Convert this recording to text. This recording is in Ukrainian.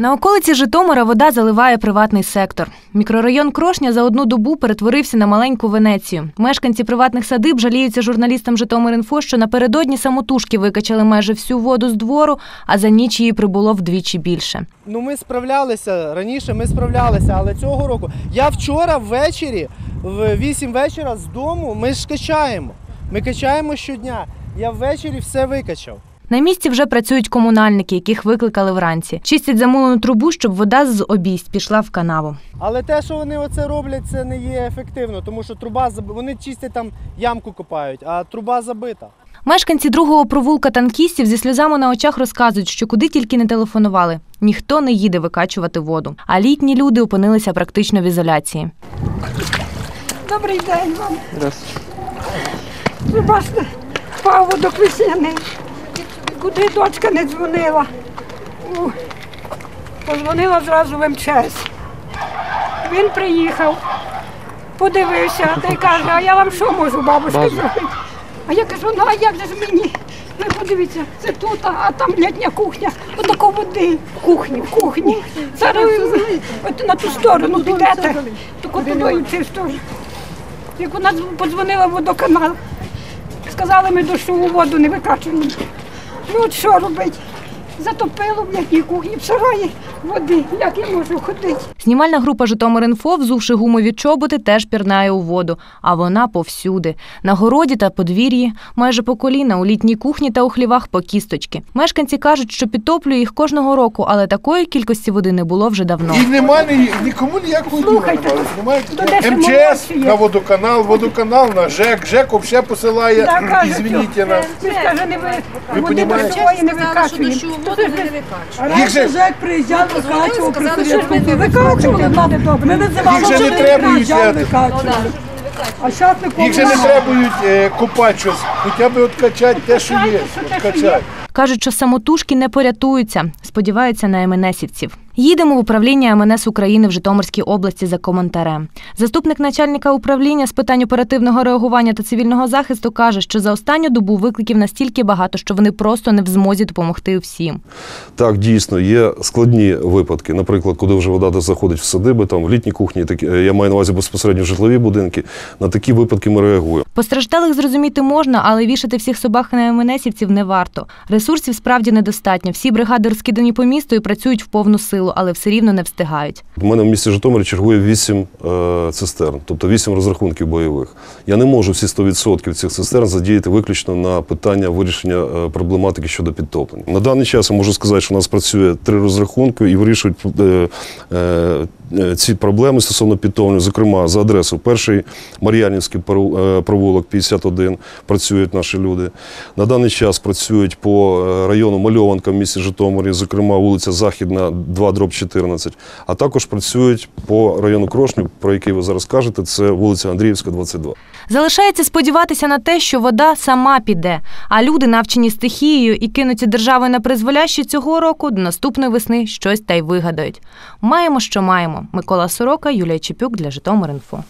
На околиці Житомира вода заливає приватний сектор. Мікрорайон Крошня за одну добу перетворився на маленьку Венецію. Мешканці приватних садиб жаліються журналістам Житомир.Інфо, що напередодні самотужки викачали майже всю воду з двору, а за ніч її прибуло вдвічі більше. Ну ми справлялися раніше, ми справлялися, але цього року. Я вчора ввечері, в 8 вечора з дому ми ж качаємо. Ми качаємо щодня. Я ввечері все викачав. На місці вже працюють комунальники, яких викликали вранці. Чистять замулену трубу, щоб вода з обійсть пішла в канаву. Але те, що вони оце роблять, це не є ефективно, тому що труба заб- вони чистять там ямку копають, а труба забита. Мешканці другого провулка танкістів зі сльозами на очах розказують, що куди тільки не телефонували. Ніхто не їде викачувати воду. А літні люди опинилися практично в ізоляції. Добрий день вам. Пробачте, паводок весняний. Куди дочка не дзвонила. У, Позвонила зразу в МЧС. Він приїхав, подивився та й каже, а я вам що можу, бабушка, зробити? А я кажу, ну а як же ж мені? Ви подивіться, це тут, а там літня кухня, отако води в кухні, в кухні. Зараз ви от на ту сторону підете, тако туди чисто. Як вона подзвонила в водоканал, сказали, ми дощову воду не викачуємо. Ну от що робити? Затопило в літній кухні, в води, як я можу ходити? Знімальна група Житомир.Інфо, взувши гумові чоботи, теж пірнає у воду, а вона повсюди. На городі та подвір'ї, майже по коліна, у літній кухні та у хлівах по кісточки. Мешканці кажуть, що підтоплює їх кожного року, але такої кількості води не було вже давно. І немає нікому ніякого діла. Слухайте, немає, МЧС на водоканал, водоканал на ЖЕК, ЖЕК взагалі посилає, Я кажу, ізвиніть нас. Ми ж каже, не ви, води не викачуємо. Воду не викачують. Їх же, Жек приїжджав, викачував, сказали, що ми не Викачували, надо добре. Ми називали, Їх же не приїжджав, їх, викачували. А зараз не їх же не помагає. требують е, копати щось, хоча б от качати те, що є. Що що. Кажуть, що самотужки не порятуються, сподіваються на МНСівців. Їдемо в управління МНС України в Житомирській області за коментарем. Заступник начальника управління з питань оперативного реагування та цивільного захисту каже, що за останню добу викликів настільки багато, що вони просто не в змозі допомогти всім. Так, дійсно, є складні випадки. Наприклад, коли вже вода заходить в садиби, там в літні кухні, е, я маю на увазі безпосередньо житлові будинки. На такі випадки ми реагуємо. Постраждалих зрозуміти можна, але вішати всіх собак на МНСівців не варто. Ресурсів справді недостатньо. Всі бригади розкидані по місту і працюють в повну силу, але все рівно не встигають. У мене в місті Житомирі чергує 8 е, цистерн, тобто 8 розрахунків бойових. Я не можу всі 100% цих цистерн задіяти виключно на питання вирішення е, проблематики щодо підтоплення. На даний час я можу сказати, що у нас працює три розрахунки і вирішують е, ці проблеми стосовно підтоплення. Зокрема, за адресою перший Мар'янівський е, провулок 51 працюють наші люди. На даний час працюють по е, району Мальованка в місті Житомирі, зокрема вулиця Західна, 2 дроб 14, а також працюють по району Крошню, про який ви зараз кажете, це вулиця Андріївська, 22. Залишається сподіватися на те, що вода сама піде, а люди, навчені стихією і кинуті державою на призволяще цього року, до наступної весни щось та й вигадають. Маємо, що маємо. Микола Сорока, Юлія Чепюк для Житомир.Інфо.